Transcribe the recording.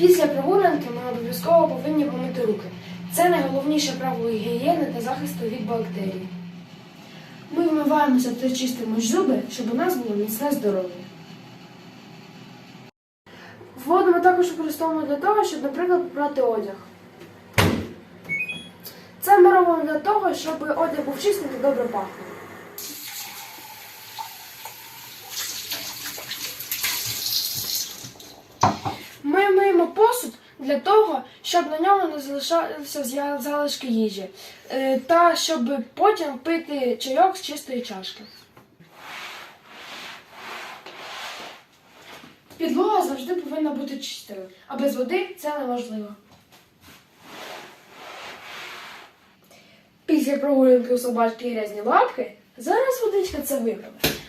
Після прогулянки ми обов'язково повинні помити руки. Це найголовніше правило гігієни та захисту від бактерій. Ми вмиваємося та чистимо зуби, щоб у нас було міцне здоров'я. Воду ми також використовуємо для того, щоб, наприклад, прати одяг. Це ми робимо для того, щоб одяг був чистий та добре пахнув. Для того, щоб на ньому не залишалися залишки їжі, е, та щоб потім пити чайок з чистої чашки. Підлога завжди повинна бути чистою, а без води це неможливо. Після прогулянки у собачки грязні лапки, зараз водичка це виправить.